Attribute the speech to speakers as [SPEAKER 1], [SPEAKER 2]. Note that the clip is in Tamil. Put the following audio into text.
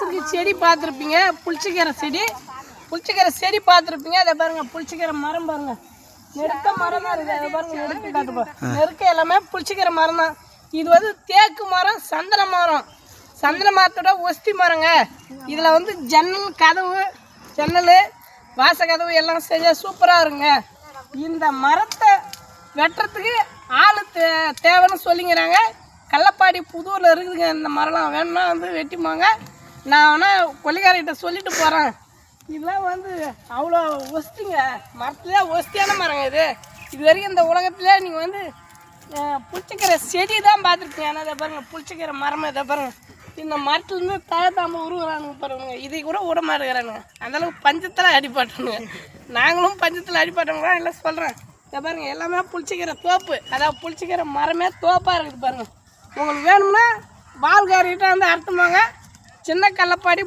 [SPEAKER 1] வாசலுக்கு செடி பார்த்துருப்பீங்க புளிச்சக்கீரை செடி. புளிச்சக்கீரை செடி பார்த்துருப்பீங்க அதை பாருங்க புளிச்சக்கீரை மரம் பாருங்க. நெருக்க மரம் தான் இருக்குது. அதை பாருங்க நெருக்க காட்டுப்பா நெருக்க எல்லாமே புளிச்சக்கீரை மரம் தான். இது வந்து தேக்கு மரம் சந்தன மரம். சந்தன மரத்தோட ஒஸ்தி மரங்க. இதில் வந்து ஜன்னல் கதவு ஜன்னல் வாச கதவு எல்லாம் சரியாக சூப்பராக இருங்க இந்த மரத்தை வெட்டுறதுக்கு ஆள் தே தேவைன்னு சொல்லிங்கிறாங்க. கள்ளப்பாடி புதூரில் இருக்குதுங்க இந்த மரம்லாம். வேணும்னா வந்து வெட்டிமாங்க நான் ஆனால் கொல்லிக்காரர்கிட்ட சொல்லிட்டு போகிறேன் இதெல்லாம் வந்து அவ்வளோ ஒஸ்திங்க. மரத்துலேயே ஒஸ்தியான மரங்க இது. இது வரைக்கும் இந்த உலகத்துலேயே நீங்கள் வந்து புளிச்சக்கீரை செடி தான் பார்த்துருக்கீங்க ஆனால் இதை பாருங்கள் புளிச்சக்கீரை மரம் இதை பாருங்கள் இந்த மரத்துலேருந்து தழத்தாம உருகுறானுங்க பாருங்க. இதை கூட விட மாட்டேங்கிறானுங்க அந்தளவுக்கு பஞ்சத்தில் அடிபட்டனுங்க நாங்களும் பஞ்சத்தில் அடிபட்டவங்க தான் எல்லாம் சொல்கிறேன் இதை பாருங்கள் எல்லாமே புளிச்சக்கீரை தோப்பு. அதாவது புளிச்சக்கீரை மரமே தோப்பாக இருக்குது பாருங்கள் உங்களுக்கு வேணும்னா பால்காரிகிட்ட வந்து அர்த்தமாங்க சின்ன கள்ளப்பாடி